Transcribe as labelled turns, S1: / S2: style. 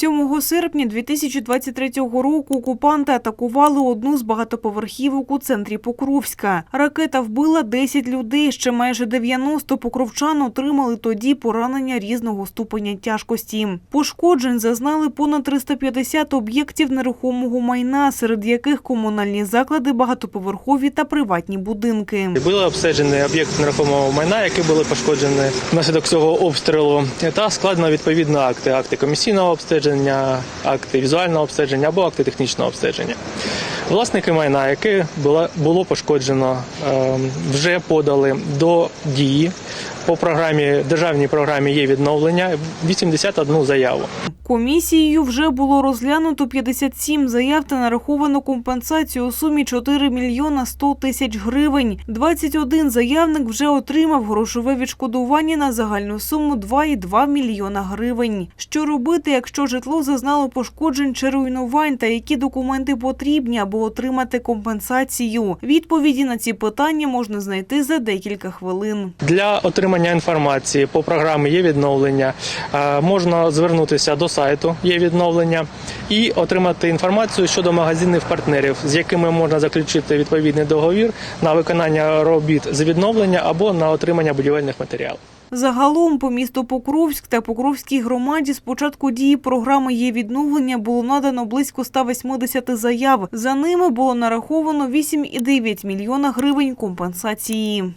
S1: 7 серпня 2023 року окупанти атакували одну з багатоповерхівок у центрі Покровська. Ракета вбила 10 людей. Ще майже 90 покровчан отримали тоді поранення різного ступеня тяжкості. Пошкоджень зазнали понад 350 об'єктів нерухомого майна, серед яких комунальні заклади, багатоповерхові та приватні будинки.
S2: Були обстежені об'єкти нерухомого майна, які були пошкоджені внаслідок цього обстрілу, та складено відповідно акти: акти комісійного обстеження, акти візуального обстеження або акти технічного обстеження. Власники майна, яке було, пошкоджено, е, вже подали до дії по програмі державній програмі є відновлення 81 заяву.
S1: Комісією вже було розглянуто 57 заяв та нараховано компенсацію у сумі 4 мільйона 100 тисяч гривень. 21 заявник вже отримав грошове відшкодування на загальну суму 2,2 мільйона гривень. Що робити, якщо житло зазнало пошкоджень чи руйнувань, та які документи потрібні, аби отримати компенсацію? Відповіді на ці питання можна знайти за декілька хвилин.
S2: Для отримання інформації по програмі є відновлення. е, Можна звернутися до сайту є відновлення і отримати інформацію щодо магазинних партнерів, з якими можна заключити відповідний договір на виконання робіт з відновлення або на отримання будівельних матеріалів.
S1: Загалом по місту Покровськ та Покровській громаді з початку дії програми «Є відновлення» було надано близько 180 заяв. За ними було нараховано 8,9 мільйона гривень компенсації.